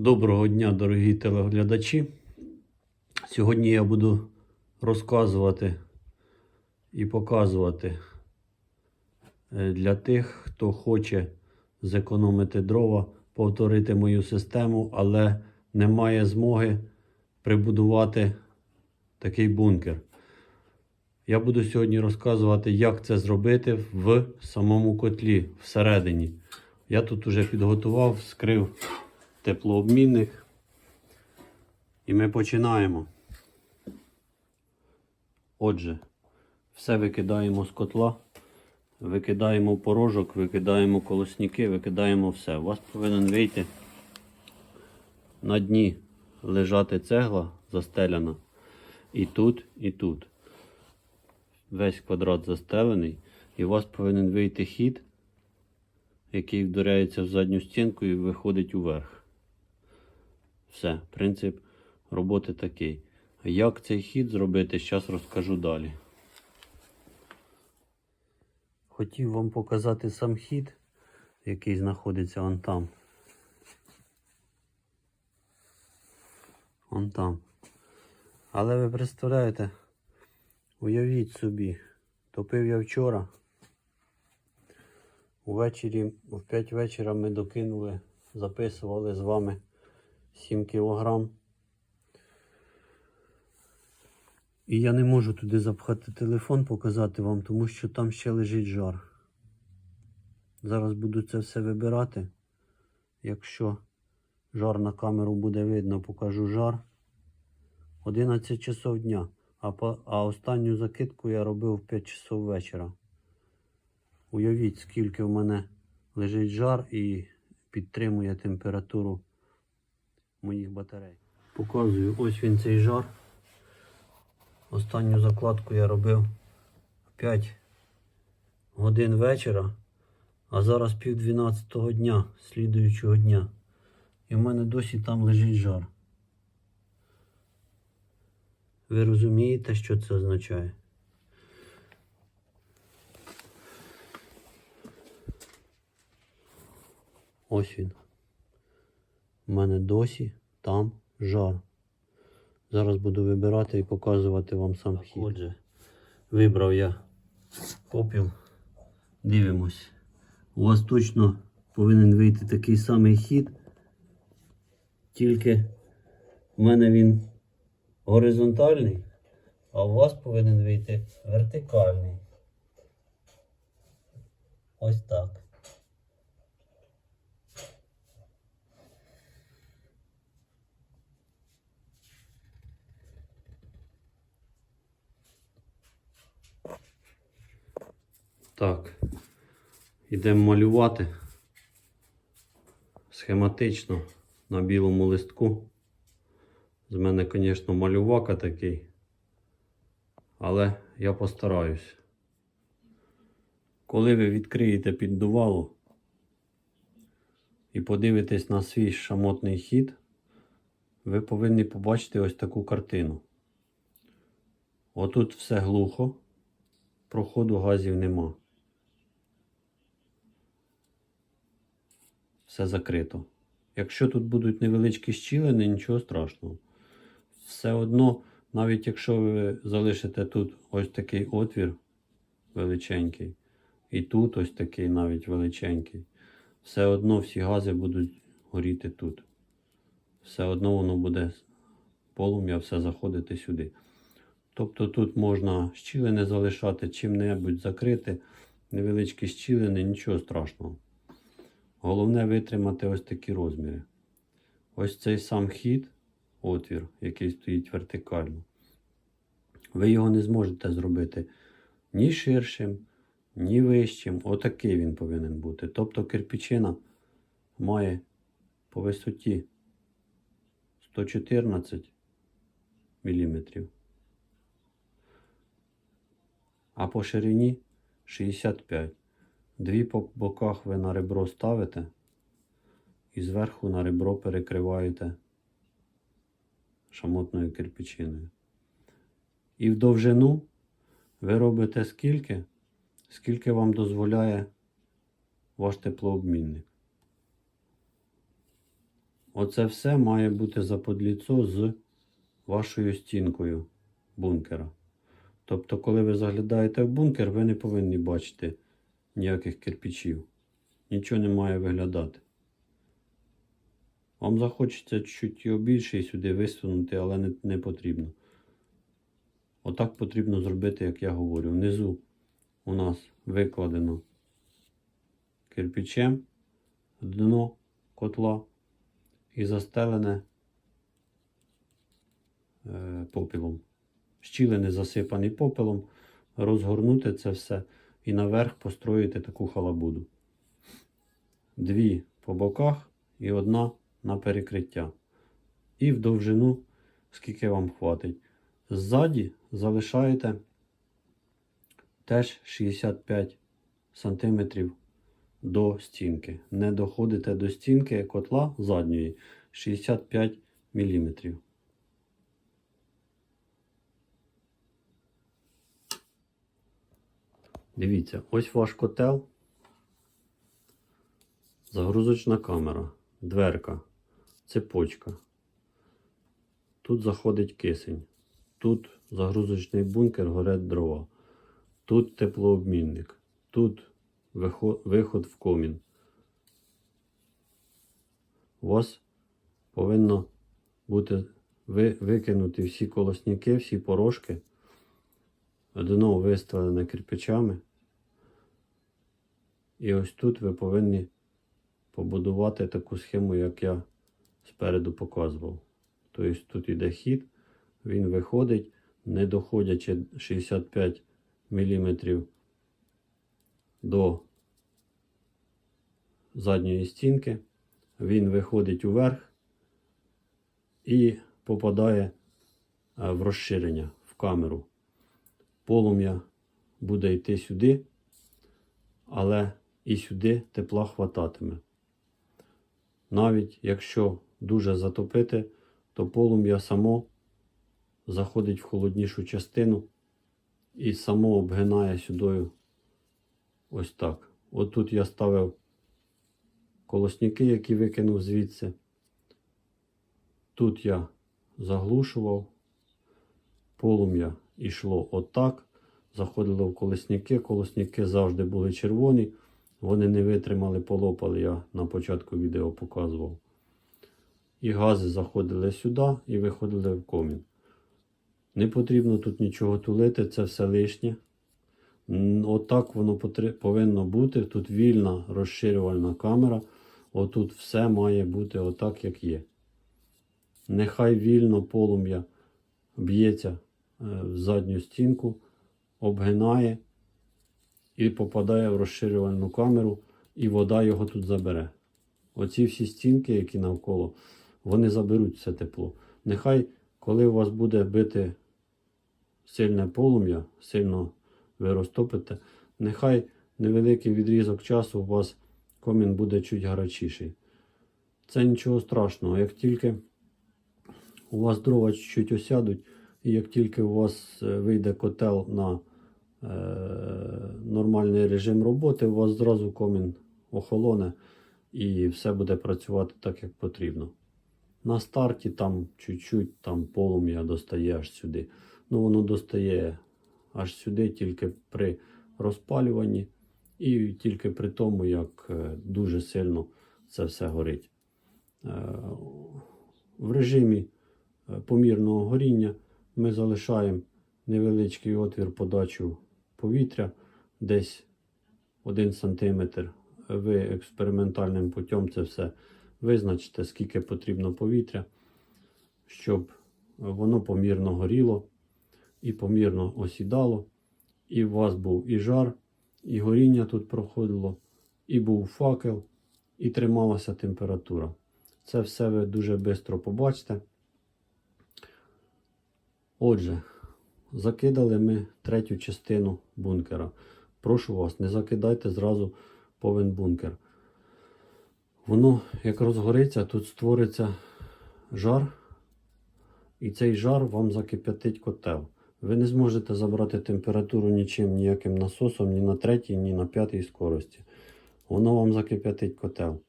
Доброго дня, дорогі телеглядачі. Сьогодні я буду розказувати і показувати е, для тих, хто хоче зекономити дрова, повторити мою систему, але не має змоги прибудувати такий бункер. Я буду сьогодні розказувати, як це зробити в самому котлі всередині. Я тут уже підготував, скрив теплообмінник. І ми починаємо. Отже, все викидаємо з котла, викидаємо порожок, викидаємо колосники, викидаємо все. У вас повинен вийти на дні лежати цегла застеляна. І тут, і тут. Весь квадрат застелений. І у вас повинен вийти хід, який вдаряється в задню стінку і виходить уверх. Все, принцип роботи такий. Як цей хід зробити, зараз розкажу далі. Хотів вам показати сам хід, який знаходиться вон там. Вон там. Але ви представляєте, уявіть собі, топив я вчора. Увечері, в 5 вечора ми докинули, записували з вами 7 кілограм. І я не можу туди запхати телефон, показати вам, тому що там ще лежить жар. Зараз буду це все вибирати. Якщо жар на камеру буде видно, покажу жар. 11 часов дня. А, по, а останню закидку я робив в 5 часов вечора. Уявіть, скільки в мене лежить жар і підтримує температуру моїх батарей. Показую, ось він цей жар. Останню закладку я робив 5 годин вечора, а зараз пів 12 дня, слідуючого дня. І в мене досі там лежить жар. Ви розумієте, що це означає? Ось він. У мене досі там жар. Зараз буду вибирати і показувати вам сам хід. Отже, вибрав я попіл. Дивимось. У вас точно повинен вийти такий самий хід. Тільки в мене він горизонтальний, а у вас повинен вийти вертикальний. Ось так. Так, йдемо малювати схематично на білому листку. З мене, звісно, малювака такий, але я постараюсь. Коли ви відкриєте піддувало і подивитесь на свій шамотний хід, ви повинні побачити ось таку картину. Отут все глухо, проходу газів нема. Все закрито. Якщо тут будуть невеличкі щілини, нічого страшного. Все одно, навіть якщо ви залишите тут ось такий отвір величенький, і тут ось такий навіть величенький, все одно всі гази будуть горіти тут. Все одно воно буде полум'я, все заходити сюди. Тобто тут можна щілини залишати, чим-небудь закрити, невеличкі щілини, нічого страшного. Головне витримати ось такі розміри. Ось цей сам хід, отвір, який стоїть вертикально. Ви його не зможете зробити ні ширшим, ні вищим. Отакий він повинен бути. Тобто кирпичина має по висоті 114 мм, а по ширині 65 мм. Дві по боках ви на ребро ставите і зверху на ребро перекриваєте шамотною кирпичиною. І в довжину ви робите скільки, скільки вам дозволяє ваш теплообмінник. Оце все має бути заподліцо з вашою стінкою бункера. Тобто, коли ви заглядаєте в бункер, ви не повинні бачити ніяких кирпичів. Нічого не має виглядати. Вам захочеться чуть його більше і сюди висунути, але не, не потрібно. Отак потрібно зробити, як я говорю. Внизу у нас викладено кирпичем дно котла і застелене е, попелом. Щілини засипані попелом, розгорнути це все і наверх построїти таку халабуду. Дві по боках і одна на перекриття. І в довжину, скільки вам хватить. Ззаді залишаєте теж 65 см до стінки. Не доходите до стінки котла задньої 65 мм. Дивіться, ось ваш котел. Загрузочна камера, дверка, цепочка. Тут заходить кисень. Тут загрузочний бункер, горять дрова. Тут теплообмінник. Тут виход, в комін. У вас повинно бути ви, викинути всі колосники, всі порошки. Дно виставлене кирпичами. І ось тут ви повинні побудувати таку схему, як я спереду показував. Тобто тут йде хід, він виходить, не доходячи 65 мм до задньої стінки, він виходить уверх і попадає е, в розширення в камеру. Полум'я буде йти сюди, але і сюди тепла хвататиме. Навіть якщо дуже затопити, то полум'я само заходить в холоднішу частину і само обгинає сюдою ось так. От тут я ставив колосники, які викинув звідси. Тут я заглушував, полум'я йшло отак, заходило в колосники. Колосники завжди були червоні. Вони не витримали, полопали, я на початку відео показував. І гази заходили сюди і виходили в комін. Не потрібно тут нічого тулити, це все лишнє. Отак воно повинно бути. Тут вільна розширювальна камера. Отут все має бути отак, як є. Нехай вільно полум'я б'ється е, в задню стінку, обгинає і попадає в розширювальну камеру, і вода його тут забере. Оці всі стінки, які навколо, вони заберуть все тепло. Нехай, коли у вас буде бити сильне полум'я, сильно ви розтопите, нехай невеликий відрізок часу у вас комін буде чуть гарячіший. Це нічого страшного. Як тільки у вас дрова чуть-чуть осядуть, і як тільки у вас е, вийде котел на нормальний режим роботи, у вас зразу комін охолоне і все буде працювати так, як потрібно. На старті там чуть-чуть там полум'я достає аж сюди. Ну, воно достає аж сюди тільки при розпалюванні і тільки при тому, як е, дуже сильно це все горить. Е, В режимі е, помірного горіння ми залишаємо невеличкий отвір подачу повітря, десь 1 см. Ви експериментальним путем це все визначите, скільки потрібно повітря, щоб воно помірно горіло і помірно осідало. І у вас був і жар, і горіння тут проходило, і був факел, і трималася температура. Це все ви дуже швидко побачите. Отже, закидали ми третю частину бункера. Прошу вас, не закидайте зразу повен бункер. Воно, як розгориться, тут створиться жар, і цей жар вам закип'ятить котел. Ви не зможете забрати температуру нічим, ніяким насосом, ні на третій, ні на п'ятій скорості. Воно вам закип'ятить котел.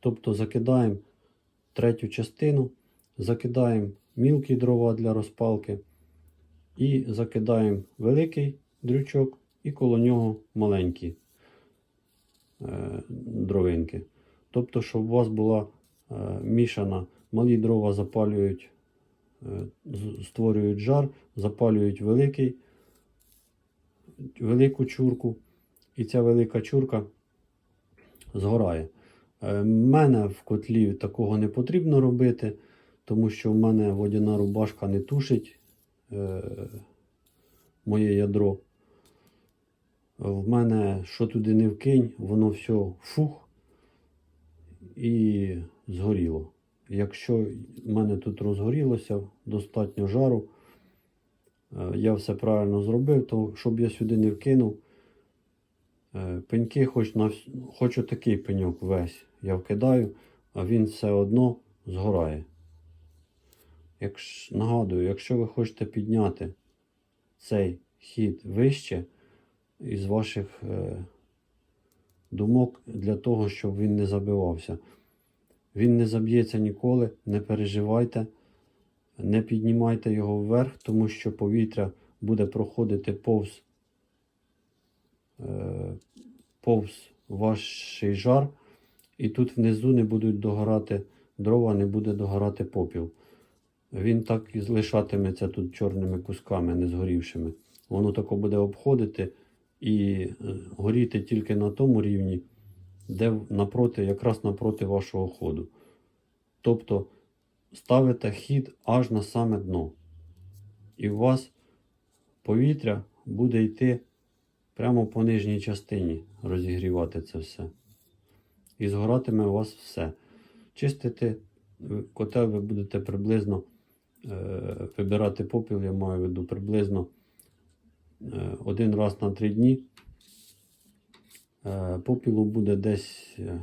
Тобто закидаємо третю частину, закидаємо мілкі дрова для розпалки і закидаємо великий дрючок і коло нього маленькі е, дровинки. Тобто, щоб у вас була е, мішана, малі дрова запалюють, е, створюють жар, запалюють великий, велику чурку, і ця велика чурка згорає. Е, мене в котлі такого не потрібно робити, тому що в мене водяна рубашка не тушить моє ядро. В мене що туди не вкинь, воно все фух і згоріло. Якщо в мене тут розгорілося достатньо жару, е, я все правильно зробив, то щоб я сюди не вкинув, е, пеньки, хоч, на, вс- хоч отакий пеньок весь я вкидаю, а він все одно згорає. Якщо, нагадую, якщо ви хочете підняти цей хід вище із ваших е, думок для того, щоб він не забивався. Він не заб'ється ніколи, не переживайте, не піднімайте його вверх, тому що повітря буде проходити повз, е, повз ваш жар, і тут внизу не будуть догорати дрова, не буде догорати попіл. Він так і залишатиметься тут чорними кусками, не згорівшими. Воно тако буде обходити і е, горіти тільки на тому рівні, де напроти, якраз напроти вашого ходу. Тобто ставите хід аж на саме дно. І у вас повітря буде йти прямо по нижній частині, розігрівати це все. І згоратиме у вас все. Чистити ви- котел ви будете приблизно е, вибирати попіл, я маю в виду приблизно е, один раз на три дні. Е, попілу буде десь е,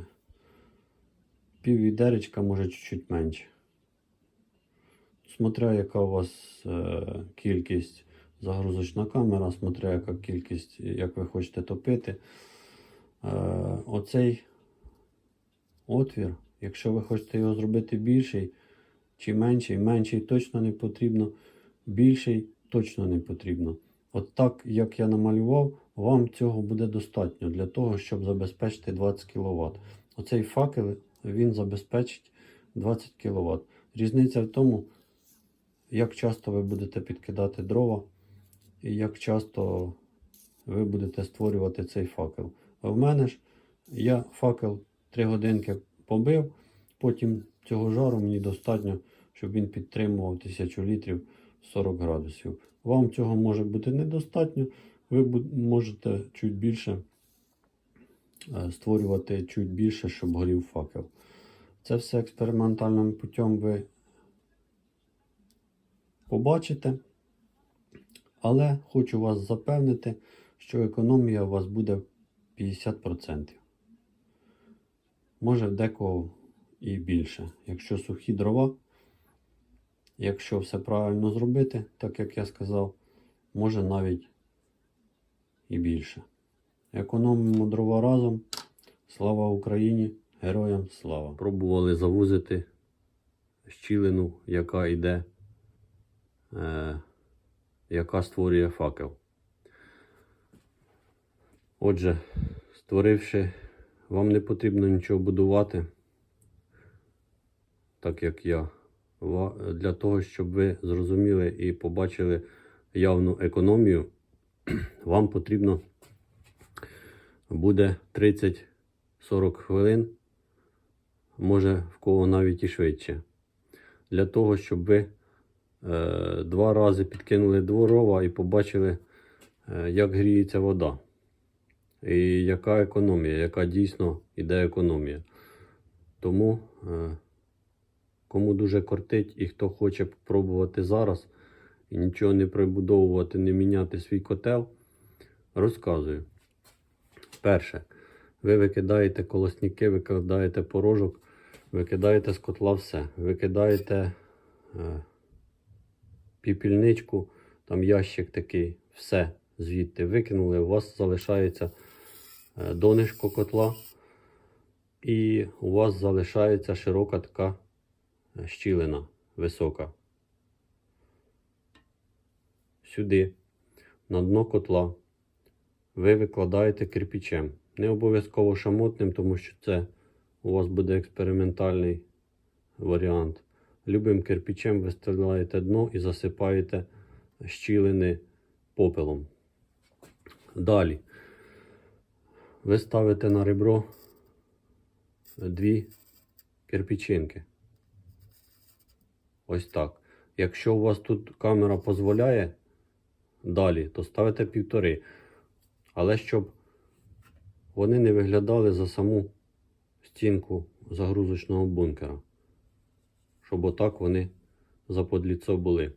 пів відеречка, може чуть-чуть менше. Смотря яка у вас е, кількість загрузочна камера, смотря яка кількість, як ви хочете топити. Е, оцей отвір, якщо ви хочете його зробити більший чи менший, менший точно не потрібно, більший точно не потрібно. От так, як я намалював, вам цього буде достатньо для того, щоб забезпечити 20 кВт. Оцей факел він забезпечить 20 кВт. Різниця в тому, як часто ви будете підкидати дрова і як часто ви будете створювати цей факел. А в мене ж я факел 3 годинки побив, потім цього жару мені достатньо, щоб він підтримував 1000 літрів 40 градусів. Вам цього може бути недостатньо, ви можете чуть більше е, створювати чуть більше, щоб горів факел. Це все експериментальним путем ви побачите. Але хочу вас запевнити, що економія у вас буде 50%. Може декого і більше. Якщо сухі дрова, якщо все правильно зробити, так як я сказав, може навіть і більше. Економимо дрова разом. Слава Україні! Героям слава! Пробували завузити щілину, яка йде, е, яка створює факел. Отже, створивши, вам не потрібно нічого будувати, так як я. Для того, щоб ви зрозуміли і побачили явну економію, вам потрібно буде 30-40 хвилин, може в кого навіть і швидше. Для того, щоб ви е, два рази підкинули дрова і побачили, е, як гріється вода. І яка економія, яка дійсно іде економія. Тому, е, кому дуже кортить і хто хоче пробувати зараз і нічого не прибудовувати, не міняти свій котел, розказую. Перше, ви викидаєте колосники, викидаєте порожок, викидаєте з котла все. Викидаєте е, піпільничку, там ящик такий, все звідти викинули. У вас залишається е, донишко котла, і у вас залишається широка така щілина висока. Сюди, на дно котла, ви викладаєте кирпичем. Не обов'язково шамотним, тому що це у вас буде експериментальний варіант. Любим кирпичем вистилаєте дно і засипаєте щілини попелом. Далі ви ставите на ребро дві кирпичинки. Ось так. Якщо у вас тут камера дозволяє далі, то ставите півтори. Але щоб вони не виглядали за саму стінку загрузочного бункера. Щоб отак вони заподліцо були.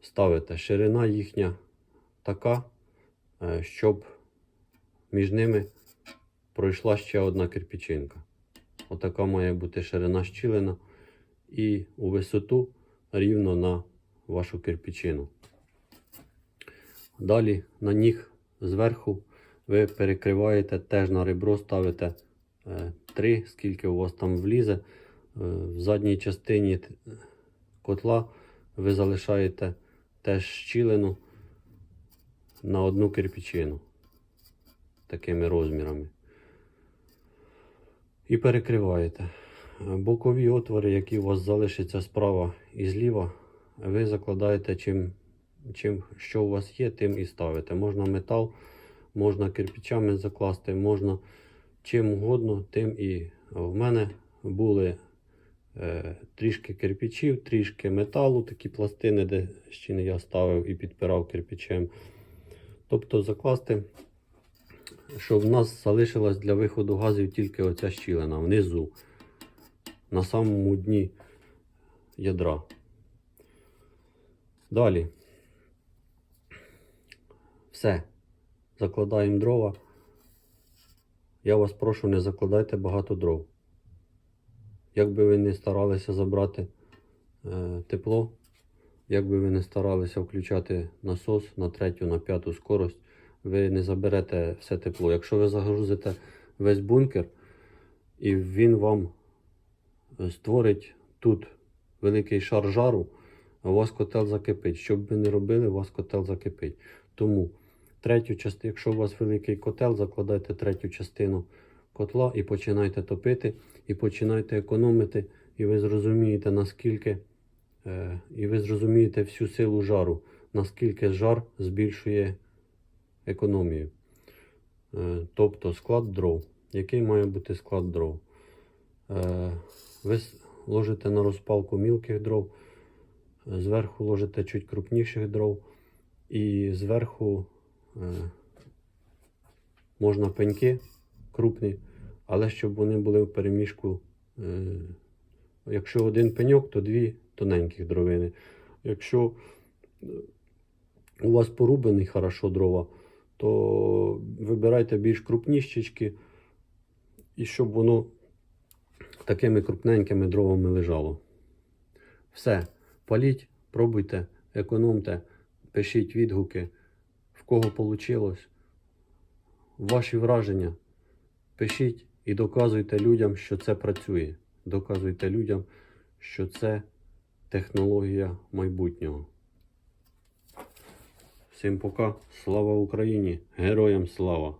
Ставите ширина їхня така, е, щоб між ними пройшла ще одна кирпичинка. Отака має бути ширина щілина і у висоту рівно на вашу кирпичину. Далі на ніг зверху ви перекриваєте теж на ребро, ставите е, 3, скільки у вас там влізе. Е, в задній частині котла ви залишаєте теж щілину на одну кирпичину такими розмірами. І перекриваєте. Бокові отвори, які у вас залишаться справа і зліва, ви закладаєте чим, чим що у вас є, тим і ставите. Можна метал, можна кирпичами закласти, можна чим угодно, тим і в мене були е, трішки кирпичів, трішки металу, такі пластини, де ще не я ставив і підпирав кирпичем. Тобто закласти, щоб в нас залишилась для виходу газів тільки оця щілина внизу, на самому дні ядра. Далі. Все. Закладаємо дрова. Я вас прошу, не закладайте багато дров. Як би ви не старалися забрати е, тепло, як би ви не старалися включати насос на третю, на п'яту скорость, ви не заберете все тепло. Якщо ви загрузите весь бункер, і він вам створить тут великий шар жару, а у вас котел закипить. Що б ви не робили, у вас котел закипить. Тому третю частину, якщо у вас великий котел, закладайте третю частину котла і починайте топити, і починайте економити, і ви зрозумієте, наскільки, е, і ви зрозумієте всю силу жару, наскільки жар збільшує економію. Е, тобто склад дров. Який має бути склад дров? Е, ви ложите на розпалку мілких дров, е, зверху ложите чуть крупніших дров, і зверху е, можна пеньки крупні, але щоб вони були в переміжку. Е, якщо один пеньок, то дві тоненьких дровини. Якщо у вас порубаний хорошо дрова, то вибирайте більш крупніщечки, і щоб воно такими крупненькими дровами лежало. Все, паліть, пробуйте, економте, пишіть відгуки, в кого вийшло. Ваші враження. Пишіть і доказуйте людям, що це працює. Доказуйте людям, що це технологія майбутнього. Всім пока. Слава Україні! Героям слава!